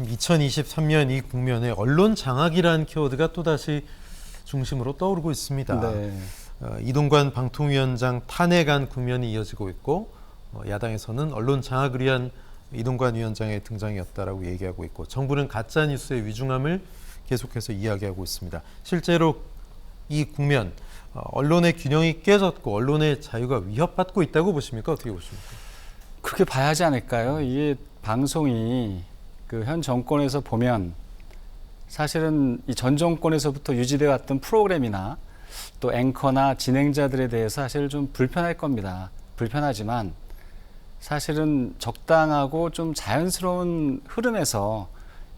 지금 2023년 이 국면에 언론 장악이라는 키워드가 또다시 중심으로 떠오르고 있습니다. 네. 어, 이동관 방통위원장 탄핵안 국면이 이어지고 있고 어, 야당에서는 언론 장악을 위한 이동관 위원장의 등장이었다라고 얘기하고 있고 정부는 가짜 뉴스의 위중함을 계속해서 이야기하고 있습니다. 실제로 이 국면 어, 언론의 균형이 깨졌고 언론의 자유가 위협받고 있다고 보십니까? 어떻게 보십니까? 그렇게 봐야 하지 않을까요? 이게 방송이 그 현 정권에서 보면 사실은 이 전 정권에서부터 유지돼 왔던 프로그램이나 또 앵커나 진행자들에 대해서 사실 좀 불편할 겁니다. 불편하지만 사실은 적당하고 좀 자연스러운 흐름에서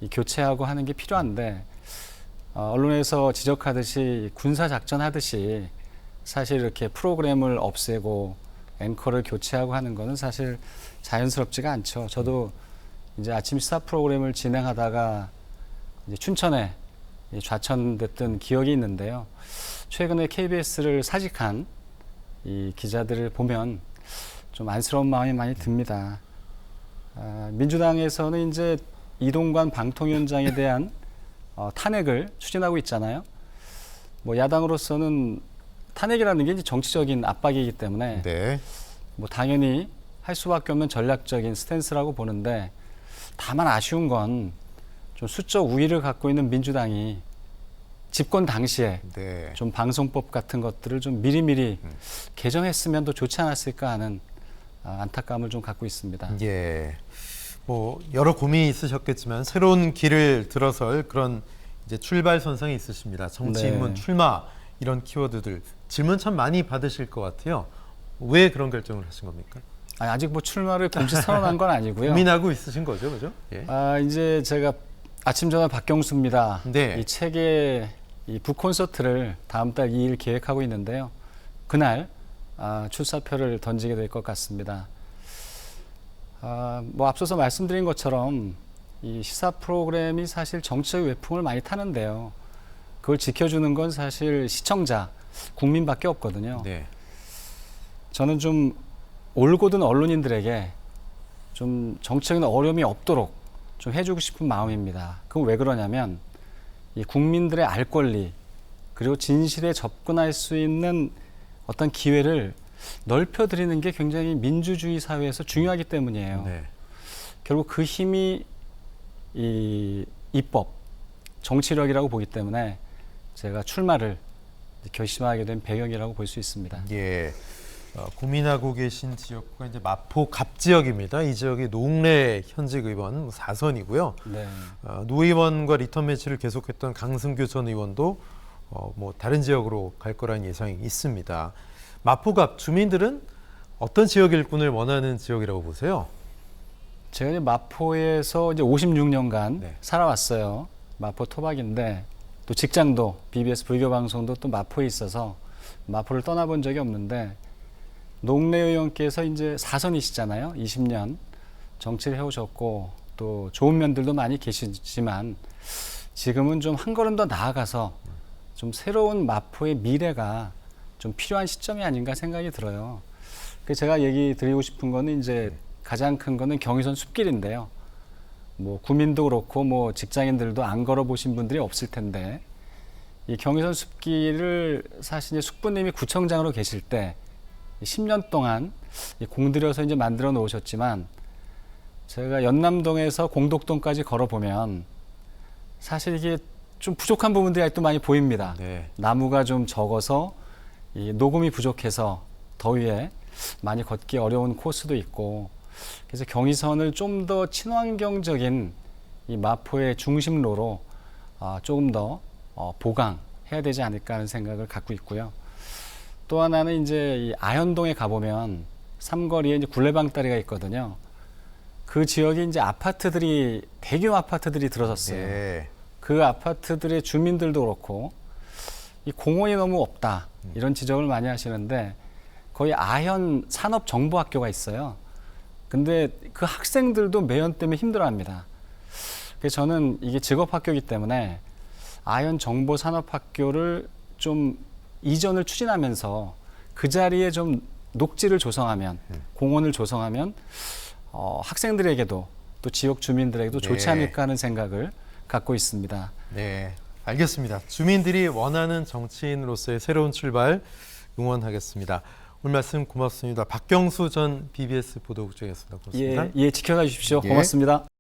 이 교체하고 하는 게 필요한데 어, 언론에서 지적하듯이 군사 작전 하듯이 사실 이렇게 프로그램을 없애고 앵커를 교체하고 하는 거는 사실 자연스럽지가 않죠. 저도 이제 아침 시사 프로그램을 진행하다가 이제 춘천에 좌천됐던 기억이 있는데요. 최근에 KBS를 사직한 이 기자들을 보면 좀 안쓰러운 마음이 많이 듭니다. 아, 민주당에서는 이제 이동관 방통위원장에 대한 어, 탄핵을 추진하고 있잖아요. 뭐 야당으로서는 탄핵이라는 게 이제 정치적인 압박이기 때문에 네. 뭐 당연히 할 수밖에 없는 전략적인 스탠스라고 보는데 다만 아쉬운 건 좀 수적 우위를 갖고 있는 민주당이 집권 당시에 네. 좀 방송법 같은 것들을 좀 미리미리 개정했으면 더 좋지 않았을까 하는 아, 안타까움을 좀 갖고 있습니다. 예. 뭐 여러 고민이 있으셨겠지만 새로운 길을 들어설 그런 이제 출발 선상에 있으십니다. 정치 네. 인문 출마 이런 키워드들 질문 참 많이 받으실 것 같아요. 왜 그런 결정을 하신 겁니까? 아직 뭐 출마를 공식 선언한 건 아니고요. 고민하고 있으신 거죠, 그죠? 예. 아, 이제 제가 아침 전화 박경수입니다. 네. 이 책의 이북 콘서트를 다음 달 2일 계획하고 있는데요. 그날 아, 출사표를 던지게 될 것 같습니다. 아, 뭐 앞서서 말씀드린 것처럼 이 시사 프로그램이 사실 정치적 외풍을 많이 타는데요. 그걸 지켜주는 건 사실 시청자, 국민밖에 없거든요. 네. 저는 좀 올곧은 언론인들에게 좀 정치적인 어려움이 없도록 좀 해주고 싶은 마음입니다. 그건 왜 그러냐면 이 국민들의 알 권리 그리고 진실에 접근할 수 있는 어떤 기회를 넓혀드리는 게 굉장히 민주주의 사회에서 중요하기 때문이에요. 네. 결국 그 힘이 이 입법, 정치력이라고 보기 때문에 제가 출마를 결심하게 된 배경이라고 볼 수 있습니다. 예. 어, 고민하고 계신 지역구가 이제 마포 갑 지역입니다. 이 지역이 노웅래 현직 의원 4선이고요. 네. 어, 노 의원과 리턴 매치를 계속했던 강승규 전 의원도 어, 뭐 다른 지역으로 갈 거라는 예상이 있습니다. 마포갑 주민들은 어떤 지역 일꾼을 원하는 지역이라고 보세요? 제가 이제 마포에서 이제 56년간 네. 살아왔어요. 마포 토박인데 또 직장도 BBS 불교 방송도 또 마포에 있어서 마포를 떠나본 적이 없는데 농내 의원께서 이제 사선이시잖아요. 20년 정치를 해오셨고 또 좋은 면들도 많이 계시지만 지금은 좀 한 걸음 더 나아가서 좀 새로운 마포의 미래가 좀 필요한 시점이 아닌가 생각이 들어요. 그 제가 얘기 드리고 싶은 거는 이제 가장 큰 거는 경의선 숲길인데요. 뭐 구민도 그렇고 뭐 직장인들도 안 걸어 보신 분들이 없을 텐데 이 경의선 숲길을 사실 이제 숙부님이 구청장으로 계실 때 10년 동안 이 공들여서 이제 만들어 놓으셨지만 제가 연남동에서 공덕동까지 걸어 보면 사실 이게 좀 부족한 부분들이 아직도 많이 보입니다. 네. 나무가 좀 적어서 이 녹음이 부족해서 더위에 많이 걷기 어려운 코스도 있고 그래서 경의선을 좀 더 친환경적인 이 마포의 중심로로 아, 조금 더 어, 보강해야 되지 않을까 하는 생각을 갖고 있고요. 또 하나는 이제 이 아현동에 가보면 삼거리에 이제 굴레방다리가 있거든요. 그 지역이 이제 아파트들이 대규모 아파트들이 들어섰어요. 네. 그 아파트들의 주민들도 그렇고 이 공원이 너무 없다 이런 지적을 많이 하시는데 거의 아현 산업 정보 학교가 있어요. 근데 그 학생들도 매연 때문에 힘들어합니다. 그래서 저는 이게 직업 학교이기 때문에 아현 정보 산업 학교를 좀 이전을 추진하면서 그 자리에 좀 녹지를 조성하면 공원을 조성하면 어, 학생들에게도 또 지역 주민들에게도 좋지 네. 않을까 하는 생각을 갖고 있습니다. 네, 알겠습니다. 주민들이 원하는 정치인으로서의 새로운 출발 응원하겠습니다. 오늘 말씀 고맙습니다. 박경수 전 BBS 보도국장이었습니다. 고맙습니다. 예, 예 지켜가 주십시오. 예. 고맙습니다.